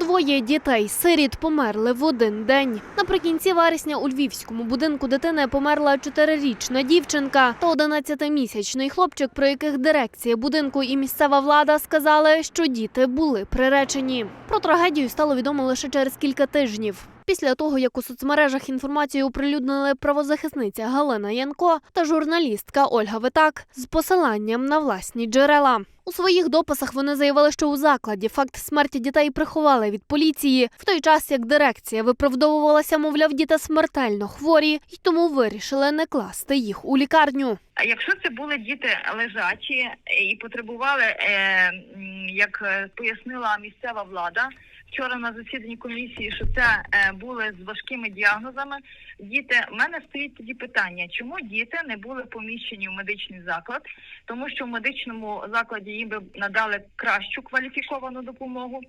Двоє дітей сиріт померли в один день. Наприкінці вересня у львівському будинку дитини померла чотирирічна дівчинка та 11-місячний хлопчик, про яких дирекція будинку і місцева влада сказали, що діти були приречені. Про трагедію стало відомо лише через кілька тижнів. Після того, як у соцмережах інформацію оприлюднили правозахисниця Галина Янко та журналістка Ольга Витак з посиланням на власні джерела. У своїх дописах вони заявили, що у закладі факт смерті дітей приховали від поліції, в той час як дирекція виправдовувалася, мовляв, діти смертельно хворі, і тому вирішили не класти їх у лікарню. Якщо це були діти лежачі і потребували, е, як е, пояснила місцева влада вчора на засіданні комісії, що це е, були з важкими діагнозами. Діти, в мене стоїть тоді питання, чому діти не були поміщені в медичний заклад, тому що в медичному закладі їм би надали кращу кваліфіковану допомогу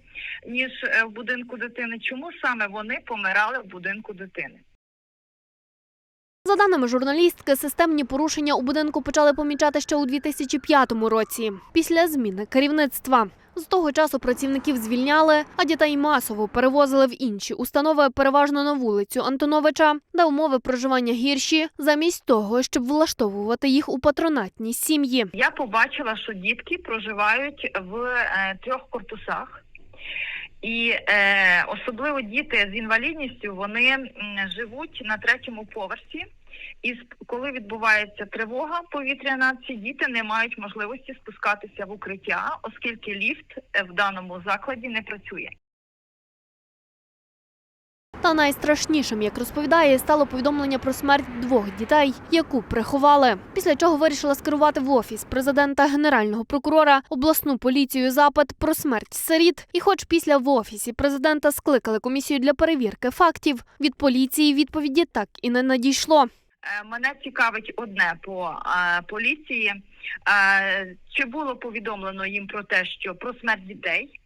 ніж в будинку дитини. Чому саме вони помирали в будинку дитини? За даними журналістки, системні порушення у будинку почали помічати ще у 2005 році, після зміни керівництва. З того часу працівників звільняли, а дітей масово перевозили в інші установи, переважно на вулицю Антоновича, де умови проживання гірші, замість того, щоб влаштовувати їх у патронатні сім'ї. Я побачила, що дітки проживають в е, трьох корпусах. І е, особливо діти з інвалідністю вони живуть на третьому поверсі. І коли відбувається тривога повітряна, ці діти не мають можливості спускатися в укриття, оскільки ліфт е, в даному закладі не працює. Та найстрашнішим, як розповідає, стало повідомлення про смерть двох дітей, яку приховали. Після чого вирішила скерувати в офіс президента генерального прокурора обласну поліцію запит про смерть сиріт. І, хоч після в офісі президента скликали комісію для перевірки фактів, від поліції відповіді так і не надійшло. Е, Мене цікавить одне по е, поліції. Е, чи було повідомлено їм про те, що про смерть дітей?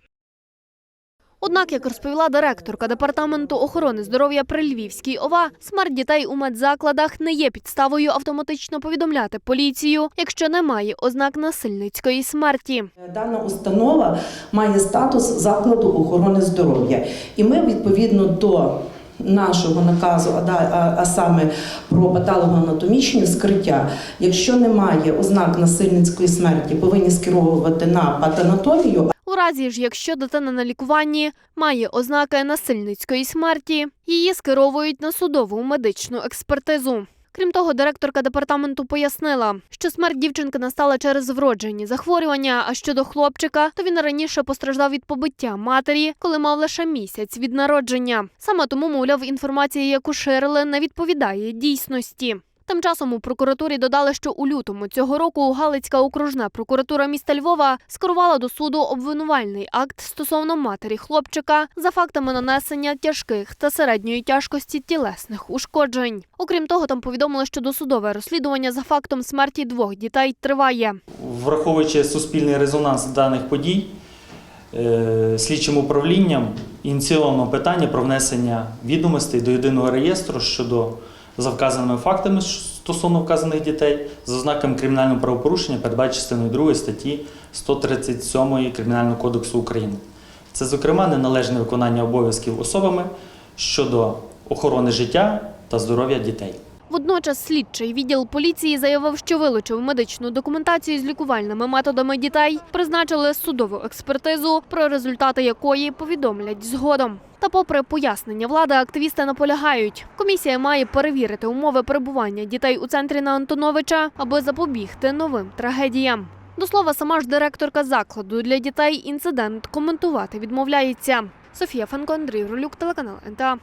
Однак, як розповіла директорка департаменту охорони здоров'я при Львівській ОВА, смерть дітей у медзакладах не є підставою автоматично повідомляти поліцію, якщо немає ознак насильницької смерті. Дана установа має статус закладу охорони здоров'я, і ми відповідно до нашого наказу, а, саме про патологоанатомічні вскриття, якщо немає ознак насильницької смерті, повинні скеровувати на патанатомію. Разі ж, якщо дитина на лікуванні має ознаки насильницької смерті, її скеровують на судову медичну експертизу. Крім того, директорка департаменту пояснила, що смерть дівчинки настала через вроджені захворювання. А щодо хлопчика, то він раніше постраждав від побиття матері, коли мав лише місяць від народження. Саме тому, мовляв, інформація, яку ширили, не відповідає дійсності. Тим часом у прокуратурі додали, що у лютому цього року Галицька окружна прокуратура міста Львова скерувала до суду обвинувальний акт стосовно матері хлопчика за фактами нанесення тяжких та середньої тяжкості тілесних ушкоджень. Окрім того, там повідомили, що досудове розслідування за фактом смерті двох дітей триває. Враховуючи суспільний резонанс даних подій, е, слідчим управлінням ініційовано питання про внесення відомостей до єдиного реєстру щодо за вказаними фактами стосовно вказаних дітей з ознаками кримінального правопорушення, передбачено частиною 2 статті 137 Кримінального кодексу України. Це, зокрема, неналежне виконання обов'язків особами щодо охорони життя та здоров'я дітей. Водночас слідчий відділ поліції заявив, що вилучив медичну документацію з лікувальними методами дітей, призначили судову експертизу, про результати якої повідомлять згодом. Та, попри пояснення влади, активісти наполягають. Комісія має перевірити умови перебування дітей у центрі на Антоновича, аби запобігти новим трагедіям. До слова, сама ж директорка закладу для дітей інцидент коментувати відмовляється. Софія Фенко, Андрій Ролюк, телеканал НТА.